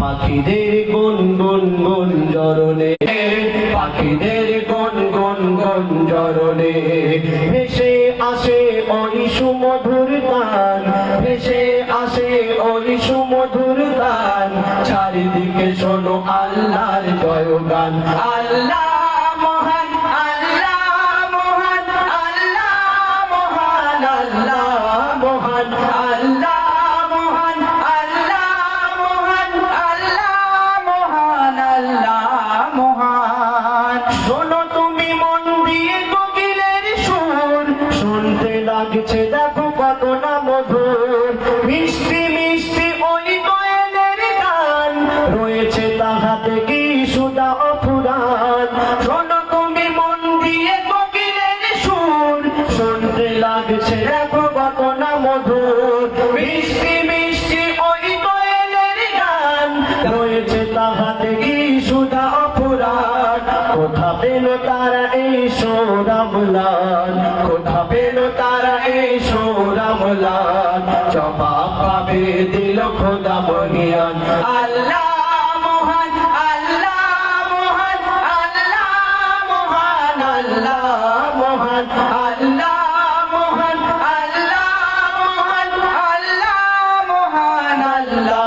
পাখিদের গুন গুন গুন জরনে পাখিদের গুন গুন গুন জরনে ভেসে আসে ওই সুমধুর গান, ভেসে আসে ওই সুমধুর গান। চারিদিকে শোনো আল্লাহর জয়গান, আল্লাহ শোনো তুমি মন দিয়ে কোকিলের সুর। শুনতে লাগছে দেখো কত না মধুর। মিষ্টি মিষ্টি ওই কোয়েলের গান। রয়েছে তাহাতে কি সুদা অফুরান। শোনো তুমি মন দিয়ে কোকিলের সুর। শুনতে লাগছে দেখো কত না মধুর। মিষ্টি পেল তারা এই সৌরমলাল কোথা পেল তারা এই সৌরমলাল চপা পাবে দিল খোদা মহিয়ান। মহান, আল্লাহ আল্লাহ Allah